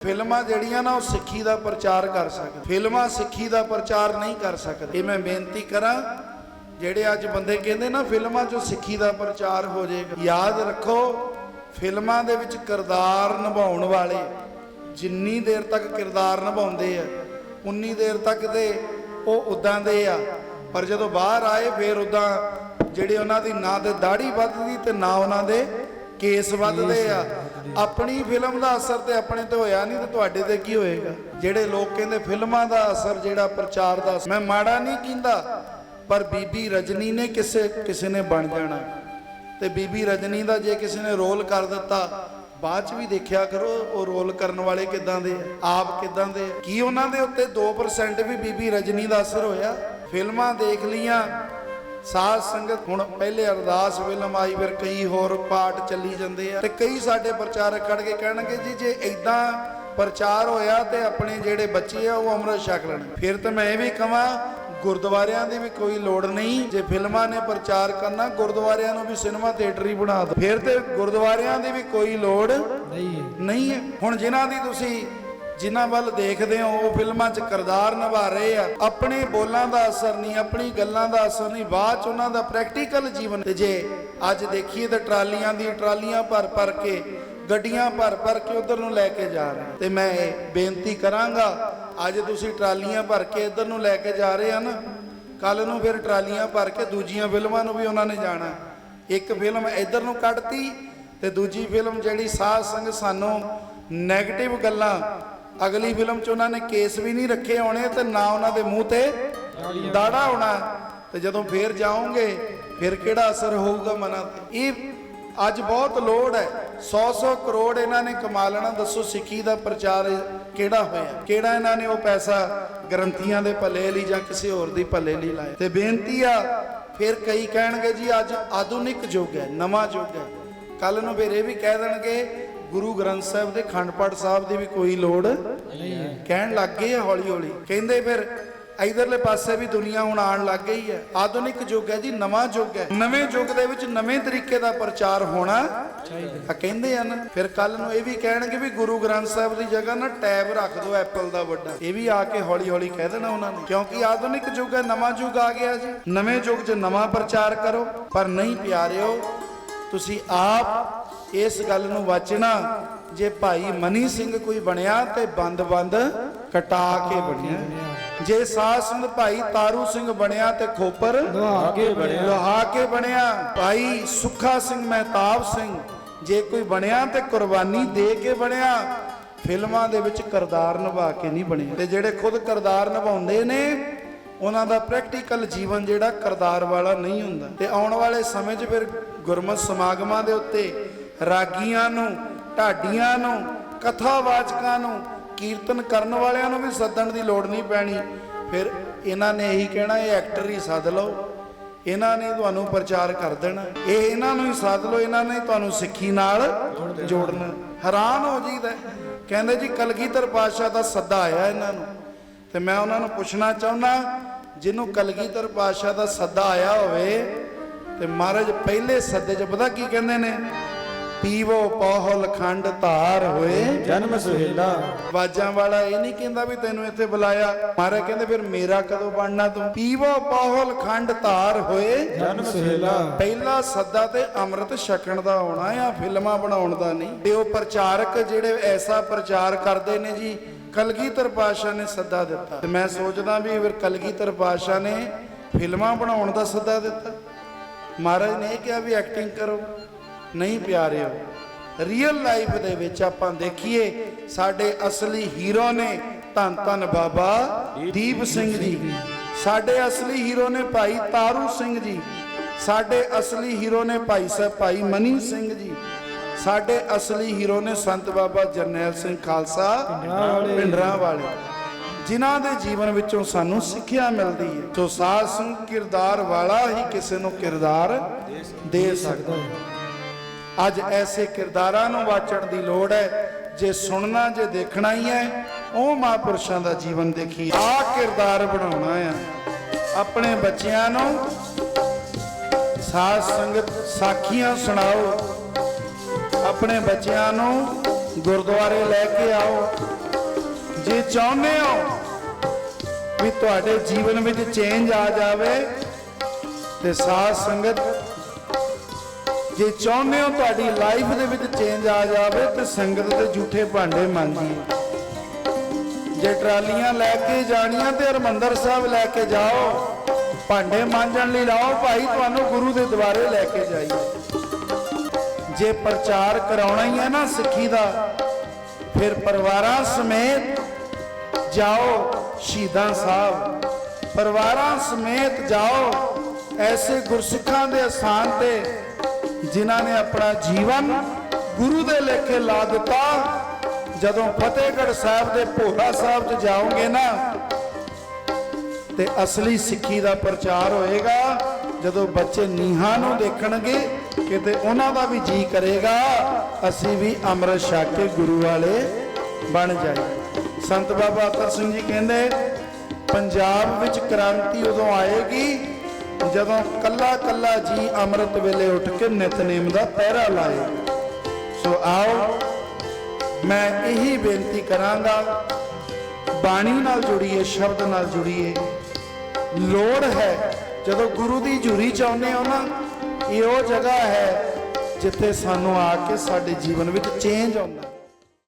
ਫਿਲਮਾਂ ਜਿਹੜੀਆਂ ਨਾ ਉਹ ਸਿੱਖੀ ਦਾ ਪ੍ਰਚਾਰ ਕਰ ਸਕਦੇ ਫਿਲਮਾਂ ਸਿੱਖੀ ਦਾ ਪ੍ਰਚਾਰ ਨਹੀਂ ਕਰ ਸਕਦੇ ਇਹ ਮੈਂ ਬੇਨਤੀ ਕਰਾਂ, ਜਿਹੜੇ ਅੱਜ ਬੰਦੇ ਕਹਿੰਦੇ ਨਾ ਫਿਲਮਾਂ 'ਚੋਂ ਸਿੱਖੀ ਦਾ ਪ੍ਰਚਾਰ ਹੋ ਜਾਏਗਾ। ਯਾਦ ਰੱਖੋ, ਫਿਲਮਾਂ ਦੇ ਵਿੱਚ ਕਿਰਦਾਰ ਨਿਭਾਉਣ ਵਾਲੇ ਜਿੰਨੀ ਦੇਰ ਤੱਕ ਕਿਰਦਾਰ ਨਿਭਾਉਂਦੇ ਆ, ਉਨੀ ਦੇਰ ਤੱਕ ਤੇ ਉਹ ਉਦਾਂ ਦੇ ਆ। ਪਰ ਜਦੋਂ ਬਾਹਰ ਆਏ, ਫਿਰ ਉਦਾਂ ਜਿਹੜੇ ਉਹਨਾਂ ਦੀ ਨਾ ਤੇ ਦਾੜੀ ਵੱਧਦੀ ਤੇ ਨਾ ਉਹਨਾਂ ਦੇ ਕੇਸ ਵੱਧਦੇ ਆ। ਆਪਣੀ ਫਿਲਮ ਦਾ ਅਸਰ ਤੇ ਆਪਣੇ ਤੇ ਹੋਇਆ ਨਹੀਂ ਤੇ ਤੁਹਾਡੇ ਤੇ ਕੀ ਹੋਏਗਾ? ਜਿਹੜੇ ਲੋਕ ਕਹਿੰਦੇ ਫਿਲਮਾਂ ਦਾ ਅਸਰ, ਜਿਹੜਾ ਪ੍ਰਚਾਰ ਦਾ ਮੈਂ ਮਾੜਾ ਨਹੀਂ ਕਹਿੰਦਾ, ਪਰ ਬੀਬੀ ਰਜਨੀ ਨੇ ਕਿਸੇ ਕਿਸੇ ਨੇ ਬਣ ਜਾਣਾ। ਤੇ ਬੀਬੀ ਰਜਨੀ ਦਾ ਜੇ ਕਿਸੇ ਨੇ ਰੋਲ ਕਰ ਦਿੱਤਾ, ਬਾਅਦ ਚ ਵੀ ਦੇਖਿਆ ਕਰੋ, ਉਹ ਰੋਲ ਕਰਨ ਵਾਲੇ ਕਿਦਾਂ ਦੇ ਆਪ ਕਿਦਾਂ ਦੇ ਕੀ ਉਹਨਾਂ ਦੇ ਉੱਤੇ 2% ਵੀ ਬੀਬੀ ਰਜਨੀ ਦਾ ਅਸਰ ਹੋਇਆ? ਫਿਲਮਾਂ ਦੇਖ ਲੀਆਂ ਸਾਧ ਸੰਗਤ ਹੁਣ ਪਹਿਲੇ ਅਰਦਾਸ ਫਿਲਮ ਆਈ ਫਿਰ ਕਈ ਹੋਰ ਪਾਰਟ ਚੱਲੀ ਜਾਂਦੇ ਆ ਤੇ ਕਈ ਸਾਡੇ ਪ੍ਰਚਾਰਕ ਖੜ ਕੇ ਕਹਿਣਗੇ ਜੀ ਜੇ ਇਦਾਂ ਪ੍ਰਚਾਰ ਹੋਇਆ ਤੇ ਆਪਣੇ ਜਿਹੜੇ ਬੱਚੇ ਆ ਉਹ ਅੰਮ੍ਰਿਤ ਛਕ ਲੈਣ। ਫਿਰ ਤਾਂ ਮੈਂ ਇਹ ਵੀ ਕਹਾਂ ਗੁਰਦੁਆਰਿਆਂ ਦੀ ਵੀ ਕੋਈ ਲੋੜ ਨਹੀਂ ਜੇ ਫਿਲਮਾਂ ਨੇ ਪ੍ਰਚਾਰ ਕਰਨਾ ਗੁਰਦੁਆਰਿਆਂ ਨੂੰ ਵੀ ਸਿਨੇਮਾ ਥੀਏਟਰ ਹੀ ਬਣਾ ਦਿਓ। ਫਿਰ ਤੇ ਗੁਰਦੁਆਰਿਆਂ ਦੀ ਵੀ ਕੋਈ ਲੋੜ ਨਹੀਂ ਨਹੀਂ ਹੈ। ਹੁਣ ਜਿਨ੍ਹਾਂ ਦੀ ਤੁਸੀਂ ਜਿਨ੍ਹਾਂ ਵੱਲ ਦੇਖਦੇ ਹੋ, ਉਹ ਫਿਲਮਾਂ 'ਚ ਕਿਰਦਾਰ ਨਿਭਾ ਰਹੇ ਆ। ਆਪਣੇ ਬੋਲਾਂ ਦਾ ਅਸਰ ਨਹੀਂ, ਆਪਣੀ ਗੱਲਾਂ ਦਾ ਅਸਰ ਨਹੀਂ, ਬਾਅਦ 'ਚ ਉਹਨਾਂ ਦਾ ਪ੍ਰੈਕਟੀਕਲ ਜੀਵਨ। ਤੇ ਜੇ ਅੱਜ ਦੇਖੀਏ ਤਾਂ ਟਰਾਲੀਆਂ ਦੀ ਟਰਾਲੀਆਂ ਭਰ ਭਰ ਕੇ, ਗੱਡੀਆਂ ਭਰ ਭਰ ਕੇ ਉਧਰ ਨੂੰ ਲੈ ਕੇ ਜਾ ਰਹੇ ਤੇ ਮੈਂ ਇਹ ਬੇਨਤੀ ਕਰਾਂਗਾ, ਅੱਜ ਤੁਸੀਂ ਟਰਾਲੀਆਂ ਭਰ ਕੇ ਇੱਧਰ ਨੂੰ ਲੈ ਕੇ ਜਾ ਰਹੇ ਆ ਨਾ ਕੱਲ ਨੂੰ ਫਿਰ ਟਰਾਲੀਆਂ ਭਰ ਕੇ ਦੂਜੀਆਂ ਫਿਲਮਾਂ ਨੂੰ ਵੀ ਉਹਨਾਂ ਨੇ ਜਾਣਾ। ਇੱਕ ਫਿਲਮ ਇੱਧਰ ਨੂੰ ਕੱਢਤੀ ਤੇ ਦੂਜੀ ਫਿਲਮ ਜਿਹੜੀ ਸਾਧ ਸੰਗ ਸਾਨੂੰ 네ਗੇਟਿਵ ਗੱਲਾਂ ਅਗਲੀ ਫਿਲਮ 'ਚ ਉਹਨਾਂ ਨੇ ਕੇਸ ਵੀ ਨਹੀਂ ਰੱਖੇ ਹੋਣੇ ਤੇ ਨਾ ਉਹਨਾਂ ਦੇ ਮੂੰਹ ਤੇ ਦਾੜਾ ਹੋਣਾ। ਤੇ ਜਦੋਂ ਫੇਰ ਜਾਓਗੇ, ਫਿਰ ਕਿਹੜਾ ਅਸਰ ਹੋਊਗਾ ਮਨਾਂ ਤੇ? ਇਹ ਅੱਜ ਬਹੁਤ ਲੋੜ ਹੈ। 100-100 ਕਰੋੜ ਇਹਨਾਂ ਨੇ ਕਮਾ ਲੈਣਾ। ਦੱਸੋ ਸਿੱਖੀ ਦਾ ਪ੍ਰਚਾਰ ਕਿਹੜਾ ਹੋਇਆ? ਕਿਹੜਾ ਇਹਨਾਂ ਨੇ ਉਹ ਪੈਸਾ ਗ੍ਰੰਥੀਆਂ ਦੇ ਭਲੇ ਲਈ ਜਾਂ ਕਿਸੇ ਹੋਰ ਦੀ ਭਲੇ ਲਈ ਲਾਇਆ? ਤੇ ਬੇਨਤੀ ਆ, ਫਿਰ ਕਈ ਕਹਿਣਗੇ ਜੀ, ਅੱਜ ਆਧੁਨਿਕ ਯੁੱਗ ਹੈ, ਨਵਾਂ ਯੁੱਗ ਹੈ। ਕੱਲ ਨੂੰ ਫਿਰ ਇਹ ਵੀ ਕਹਿ ਦੇਣਗੇ ਗੁਰੂ ਗ੍ਰੰਥ ਸਾਹਿਬ ਦੇ ਖੰਡ ਪਾਠ ਸਾਹਿਬ ਦੀ ਵੀ ਕੋਈ ਲੋੜ ਕਹਿਣ ਲੱਗ ਗਏ ਆ ਹੌਲੀ ਹੌਲੀ। ਕਹਿੰਦੇ ਫਿਰ ਇਧਰਲੇ ਪਾਸੇ ਵੀ ਦੁਨੀਆ ਹੁਣ ਆਉਣ ਲੱਗ ਗਈ ਹੈ। ਆਧੁਨਿਕ ਯੁੱਗ ਹੈ ਜੀ ਨਵਾਂ ਯੁੱਗ ਹੈ। ਨਵੇਂ ਯੁੱਗ ਦੇ ਵਿੱਚ ਨਵੇਂ ਤਰੀਕੇ ਦਾ ਪ੍ਰਚਾਰ ਹੋਣਾ ਚਾਹੀਦਾ। ਕਹਿੰਦੇ ਆ ਨਾ ਫਿਰ ਕੱਲ ਨੂੰ ਇਹ ਵੀ ਕਹਿਣਗੇ ਵੀ ਗੁਰੂ ਗ੍ਰੰਥ ਸਾਹਿਬ ਦੀ ਜਗ੍ਹਾ ਨਾ ਟੈਬ ਰੱਖ ਦਿਓ ਐਪਲ ਦਾ ਵੱਡਾ। ਇਹ ਵੀ ਆ ਕੇ ਹੌਲੀ ਹੌਲੀ ਕਹਿ ਦੇਣਾ ਉਹਨਾਂ ਨੇ। ਕਿਉਂਕਿ ਆਧੁਨਿਕ ਯੁੱਗ ਹੈ ਨਵਾਂ ਯੁੱਗ ਆ ਗਿਆ ਜੀ। ਨਵੇਂ ਯੁੱਗ 'ਚ ਨਵਾਂ ਪ੍ਰਚਾਰ ਕਰੋ। ਪਰ ਨਹੀਂ ਪਿਆਰਿਓ ਤੁਸੀਂ ਆਪ ਇਸ ਗੱਲ ਨੂੰ ਵਾਚਣਾ ਜੇ ਭਾਈ ਮਨੀ ਸਿੰਘ ਕੋਈ ਬਣਿਆ ਤੇ ਬੰਦ-ਬੰਦ ਕਟਾ ਕੇ ਬਣਿਆ। ਜੇ ਸਾਧ ਸੰਤ ਭਾਈ ਤਾਰੂ ਸਿੰਘ ਬਣਿਆ ਤੇ ਖੋਪਰ ਦੁਹਾ ਕੇ ਬਣਿਆ। ਦੁਹਾ ਕੇ ਬਣਿਆ ਭਾਈ ਸੁੱਖਾ ਸਿੰਘ ਮਹਿਤਾਬ ਸਿੰਘ ਜੇ ਕੋਈ ਬਣਿਆ ਤੇ ਕੁਰਬਾਨੀ ਦੇ ਕੇ ਬਣਿਆ ਫਿਲਮਾਂ ਦੇ ਵਿੱਚ ਕਿਰਦਾਰ ਨਿਭਾ ਕੇ ਨਹੀਂ ਬਣਿਆ। ਤੇ ਜਿਹੜੇ ਖੁਦ ਕਿਰਦਾਰ ਨਿਭਾਉਂਦੇ ਨੇ ਉਹਨਾਂ ਦਾ ਪ੍ਰੈਕਟੀਕਲ ਜੀਵਨ ਜਿਹੜਾ ਕਿਰਦਾਰ ਵਾਲਾ ਨਹੀਂ ਹੁੰਦਾ। ਤੇ ਆਉਣ ਵਾਲੇ ਸਮੇਂ 'ਚ ਫਿਰ ਗੁਰਮਤ ਸਮਾਗਮਾਂ ਦੇ ਉੱਤੇ ਰਾਗੀਆਂ ਨੂੰ, ਢਾਡੀਆਂ ਨੂੰ, ਕਥਾਵਾਚਕਾਂ ਨੂੰ, ਕੀਰਤਨ ਕਰਨ ਵਾਲਿਆਂ ਨੂੰ ਵੀ ਸੱਦਣ ਦੀ ਲੋੜ ਨਹੀਂ ਪੈਣੀ। ਫਿਰ ਇਹਨਾਂ ਨੇ ਇਹੀ ਕਹਿਣਾ, ਇਹ ਐਕਟਰ ਹੀ ਸੱਦ ਲਓ। ਇਹਨਾਂ ਨੇ ਤੁਹਾਨੂੰ ਪ੍ਰਚਾਰ ਕਰ ਦੇਣਾ। ਇਹ ਇਹਨਾਂ ਨੂੰ ਹੀ ਸੱਦ ਲਓ, ਇਹਨਾਂ ਨੇ ਤੁਹਾਨੂੰ ਸਿੱਖੀ ਨਾਲ ਜੋੜਨਾ। ਹੈਰਾਨ ਹੋ ਜੀਦਾ ਕਹਿੰਦੇ ਜੀ, ਕਲਗੀਧਰ ਪਾਤਸ਼ਾਹ ਦਾ ਸੱਦਾ ਆਇਆ ਇਹਨਾਂ ਨੂੰ। ਤੇ ਮੈਂ ਉਹਨਾਂ ਨੂੰ ਪੁੱਛਣਾ ਚਾਹੁੰਦਾ, ਜਿਹਨੂੰ ਕਲਗੀਧਰ ਪਾਤਸ਼ਾਹ ਦਾ ਸੱਦਾ ਆਇਆ ਹੋਵੇ, ਤੇ ਮਹਾਰਾਜ ਪਹਿਲੇ ਸੱਦੇ 'ਚ ਪਤਾ ਕੀ ਕਹਿੰਦੇ ਨੇ? ਪੀਵੋ ਪੋਹਲ ਖੰਡ ਧਾਰ ਹੋਏ। ਜਨਮ ਸੁਹੇਲਾ। ਵਾਜਾਂ ਵਾਲਾ ਇਹ ਨਹੀਂ ਕਹਿੰਦਾ ਵੀ ਤੈਨੂੰ ਇੱਥੇ ਬੁਲਾਇਆ। ਮਹਾਰਾਜ ਕਹਿੰਦੇ ਫਿਰ ਮੇਰਾ ਕਦੋਂ ਬਣਨਾ ਤੂੰ? ਪੀਵੋ ਪੋਹਲ ਖੰਡ ਧਾਰ ਹੋਏ। ਜਨਮ ਸੁਹੇਲਾ। ਪਹਿਲਾ ਸੱਦਾ ਤੇ ਅੰਮ੍ਰਿਤ ਛਕਣ ਦਾ ਆਉਣਾ ਆ ਫਿਲਮਾਂ ਬਣਾਉਣ ਦਾ ਨਹੀਂ। ਤੇ ਉਹ ਪ੍ਰਚਾਰਕ ਜਿਹੜੇ ਐਸਾ ਪ੍ਰਚਾਰ ਕਰਦੇ ਨੇ ਜੀ ਕਲਗੀਧਰ ਪਾਸ਼ਾ ਨੇ ਸੱਦਾ ਦਿੱਤਾ। ਤੇ ਮੈਂ ਸੋਚਦਾ ਵੀ ਫਿਰ ਕਲਗੀਧਰ ਪਾਸ਼ਾ ਨੇ ਫਿਲਮਾਂ ਬਣਾਉਣ ਦਾ ਸੱਦਾ ਦਿੱਤਾ। ਮਹਾਰਾਜ ਨੇ ਕਿਹਾ ਵੀ ਐਕਟਿੰਗ ਕਰੋ। ਨਹੀਂ ਪਿਆਰਿਓ ਰੀਅਲ ਲਾਈਫ ਦੇ ਵਿੱਚ ਆਪਾਂ ਦੇਖੀਏ, ਸਾਡੇ ਅਸਲੀ ਹੀਰੋ ਨੇ ਧੰਨ ਧੰਨ ਬਾਬਾ ਦੀਪ ਸਿੰਘ ਜੀ। ਸਾਡੇ ਅਸਲੀ ਹੀਰੋ ਨੇ ਭਾਈ ਤਾਰੂ ਸਿੰਘ ਜੀ। ਸਾਡੇ ਅਸਲੀ ਹੀਰੋ ਨੇ ਭਾਈ ਸਾਹਿਬ ਭਾਈ ਮਨੀ ਸਿੰਘ ਜੀ। ਸਾਡੇ ਅਸਲੀ ਹੀਰੋ ਨੇ ਸੰਤ ਬਾਬਾ ਜਰਨੈਲ ਸਿੰਘ ਖਾਲਸਾ ਪਿੰਡਰਾਂ ਵਾਲੇ। ਜਿਨ੍ਹਾਂ ਦੇ ਜੀਵਨ ਵਿੱਚੋਂ ਸਾਨੂੰ ਸਿੱਖਿਆ ਮਿਲਦੀ ਹੈ। ਸੋ ਸਾਧ ਸੰਗ ਕਿਰਦਾਰ ਵਾਲਾ ਹੀ ਕਿਸੇ ਨੂੰ ਕਿਰਦਾਰ ਦੇ ਸਕਦਾ ਹੈ। ਅੱਜ ਐਸੇ ਕਿਰਦਾਰਾਂ ਨੂੰ ਵਾਚਣ ਦੀ ਲੋੜ ਹੈ, ਜੇ ਸੁਣਨਾ, ਜੇ ਦੇਖਣਾ ਹੀ ਹੈ, ਉਹ ਮਹਾਂਪੁਰਸ਼ਾਂ ਦਾ ਜੀਵਨ ਦੇਖੀ ਆ ਕਿਰਦਾਰ ਬਣਾਉਣਾ ਆ। ਆਪਣੇ ਬੱਚਿਆਂ ਨੂੰ ਸਾਧ ਸੰਗਤ ਸਾਖੀਆਂ ਸੁਣਾਓ। ਆਪਣੇ ਬੱਚਿਆਂ ਨੂੰ ਗੁਰਦੁਆਰੇ ਲੈ ਕੇ ਆਓ। ਜੇ ਚਾਹੁੰਦੇ ਹੋ ਵੀ ਤੁਹਾਡੇ ਜੀਵਨ ਵਿੱਚ ਚੇਂਜ ਆ ਜਾਵੇ, ਤੇ ਸਾਧ ਸੰਗਤ ਜੇ ਚਾਹੁੰਦੇ ਹੋ ਤੁਹਾਡੀ ਲਾਈਫ ਦੇ ਵਿੱਚ ਚੇਂਜ ਆ ਜਾਵੇ ਤੇ ਸੰਗਤ ਦੇ ਝੂਠੇ ਭਾਂਡੇ ਮਾਂਜੀਏ। ਜੇ ਟਰਾਲੀਆਂ ਲੈ ਕੇ ਜਾਣੀਆਂ ਤੇ ਹਰਮੰਦਰ ਸਾਹਿਬ ਲੈ ਕੇ ਜਾਓ, ਭਾਂਡੇ ਮਾਂਜਣ ਲਈ ਲਾਓ, ਭਾਈ ਤੁਹਾਨੂੰ ਗੁਰੂ ਦੇ ਦੁਆਰੇ ਲੈ ਕੇ ਜਾਈਏ। ਜੇ ਪ੍ਰਚਾਰ ਕਰਾਉਣਾ ਹੀ ਹੈ ਨਾ ਸਿੱਖੀ ਦਾ, ਫਿਰ ਪਰਿਵਾਰਾਂ ਸਮੇਤ ਜਾਓ ਸ਼ਹੀਦਾਂ ਸਾਹਿਬ। ਪਰਿਵਾਰਾਂ ਸਮੇਤ ਜਾਓ, ਐਸੇ ਗੁਰਸਿੱਖਾਂ ਦੇ ਅਸਥਾਨ ਤੇ ਜਿਨ੍ਹਾਂ ਨੇ ਆਪਣਾ ਜੀਵਨ ਗੁਰੂ ਦੇ ਲੇਖੇ ਲਾ ਦਿੱਤਾ, ਜਦੋਂ ਫਤਿਹਗੜ੍ਹ ਸਾਹਿਬ ਦੇ ਭੋਰਾ ਸਾਹਿਬ 'ਚ ਜਾਓਗੇ ਨਾ, ਤੇ ਅਸਲੀ ਸਿੱਖੀ ਦਾ ਪ੍ਰਚਾਰ ਹੋਏਗਾ, ਜਦੋਂ ਬੱਚੇ ਨੀਹਾਂ ਨੂੰ ਦੇਖਣਗੇ, ਕਿਤੇ ਉਹਨਾਂ ਦਾ ਵੀ ਜੀ ਕਰੇਗਾ, ਅਸੀਂ ਵੀ ਅੰਮ੍ਰਿਤ ਛਕ ਕੇ ਗੁਰੂ ਵਾਲੇ ਬਣ ਜਾਈਏ। ਸੰਤ ਬਾਬਾ ਅਤਰ ਸਿੰਘ ਜੀ ਕਹਿੰਦੇ, ਪੰਜਾਬ ਵਿੱਚ ਕ੍ਰਾਂਤੀ ਉਦੋਂ ਆਏਗੀ ਜਦੋਂ ਕੱਲਾ ਕੱਲਾ ਜੀ ਅੰਮ੍ਰਿਤ ਵੇਲੇ ਉੱਠ ਕੇ ਨਿਤਨੇਮ ਦਾ ਪਹਿਰਾ ਲਾਏ, ਸੋ ਆਓ ਮੈਂ ਇਹੀ ਬੇਨਤੀ ਕਰਾਂਗਾ, ਬਾਣੀ ਨਾਲ ਜੁੜੀਏ, ਸ਼ਬਦ ਨਾਲ ਜੁੜੀਏ। ਲੋੜ ਹੈ, ਜਦੋਂ ਗੁਰੂ ਦੀ ਝੂਰੀ ਚਾਹੁੰਦੇ ਹੋ ਨਾ, ਇਹ ਉਹ ਜਗ੍ਹਾ ਹੈ ਜਿੱਥੇ ਸਾਨੂੰ ਆ ਕੇ ਸਾਡੇ ਜੀਵਨ ਵਿੱਚ ਚੇਂਜ ਆਉਂਦਾ।